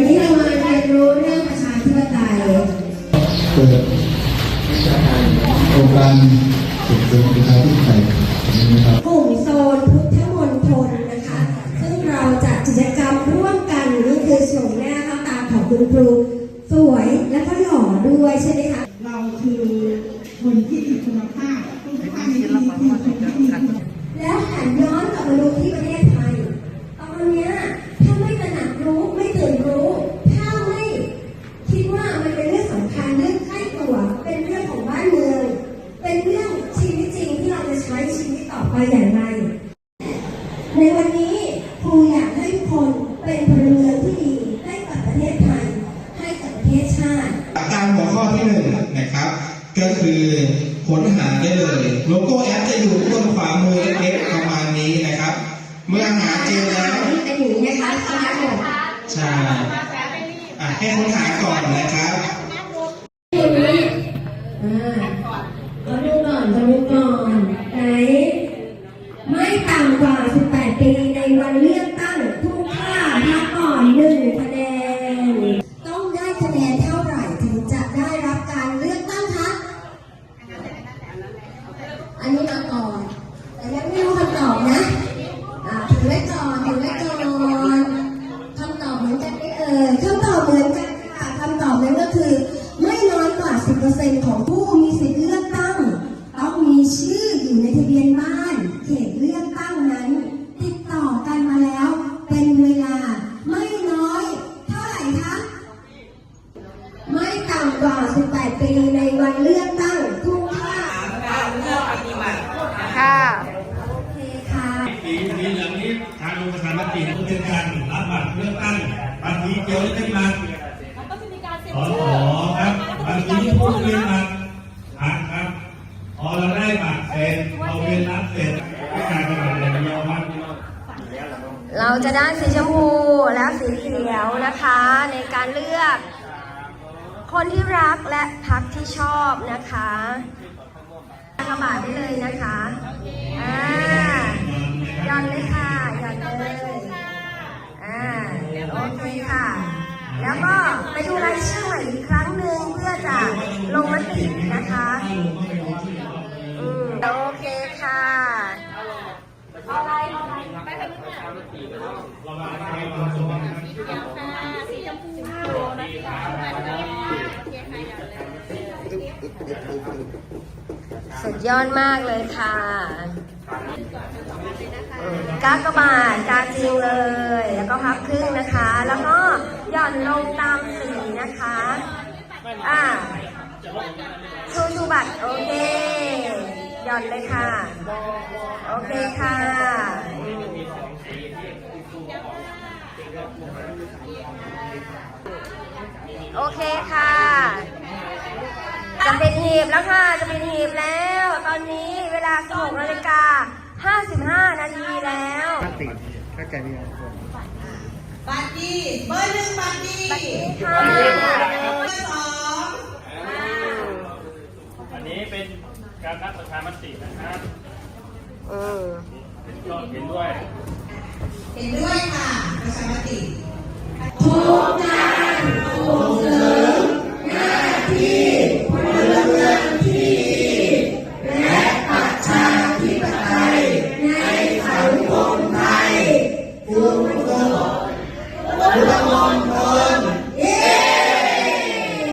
วันนี้เรามาเรียนรู้เรื่องประชาธิปไตยเปิดโครงการส่งเสริมประชาธิปไตยนะครับกลุ่มโซนพุทธมณฑลนะคะ ซึ่งเราจัดกิจกรรมร่วมกันนี่คือชมหน้าค่าตาของคุณครูสวยและก็หล่อด้วยใช่ไหมคะ ช้ชีวิตต่อไปอย่างไร ในวันนี้ครูอยากให้ทุกคนเป็นพลเมืองที่ดีให้กับประเทศไทย ให้กับประเทศชาติ ตามหัวข้อที่หนึ่งนะครับ ก็คือค้นหาได้เลยโลโก้แอปจะอยู่บนขวามือเล็กๆประมาณนี้นะครับ เมื่อหาเจอแล้วเป็นอย่างนี้นะคะสมาร์ทโฟนใช่อะให้ค้นหาก่อนนะครับ มาก่อนแต่ยังไม่รู้คำตอบนะถือไว้ก่อนถือไว้ก่อนคำตอบเหมือนกันไหมเอ่ยคำตอบเหมือนกันค่ะคำตอบนั้นก็คือ ไม่น้อยกว่า 10%ของผู้มีสิทธิ์เลือกตั้ง ต้องมีชื่ออยู่ในทะเบียนบ้าน เขตเลือกตั้งนั้น ติดต่อกันมาแล้ว เป็นเวลาไม่น้อย เท่าไหร่คะไม่ต่ำกว่า 18 ปีในวันเลือกตั้งทุกภาค ค่ะ โอเคค่ะ สีสีเหลืองนี้ทางลงประชามติก็เป็นการรับบัตรเลือกตั้ง บัตรสีเขียวนี่เป็นบัตรสอสอครับบัตรสีผู้เรียนบัตรผ่านครับพอเราได้บัตรเสร็จเราเป็นรับเสร็จก็กลายเป็นบัตรอย่างเดียวครับเราจะได้สีชมพูและสีเขียวนะคะ ในการเลือก คนที่รักและพักที่ชอบนะคะกระบาดได้เลยนะคะ ดูรายชื่อใหม่อีกครั้งหนึ่งเพื่อจะลงมตินะคะอืมโอเคค่ะสุดยอดมากเลยค่ะอืมกากบาทกาจริงเลย แล้วก็พับครึ่งนะคะ แล้วก็หย่อนลงตามสี นะคะ อ่าชูชูบัตรโอเคหย่อนเลยค่ะ โอเคค่ะอืมโอเคค่ะ จะเป็นหีบแล้วค่ะ จะเป็นหีบแล้ว ตอนนี้เวลา16นาฬิกา55 นาทีแล้ว บัตรดีเบอร์หนึ่งบัตรดีบัตรนี้ค่ะ เบอร์สองอันนี้เป็นการนับประชามตินะครับอืมก็เห็นด้วย เห็นด้วยค่ะประชามติทุกกา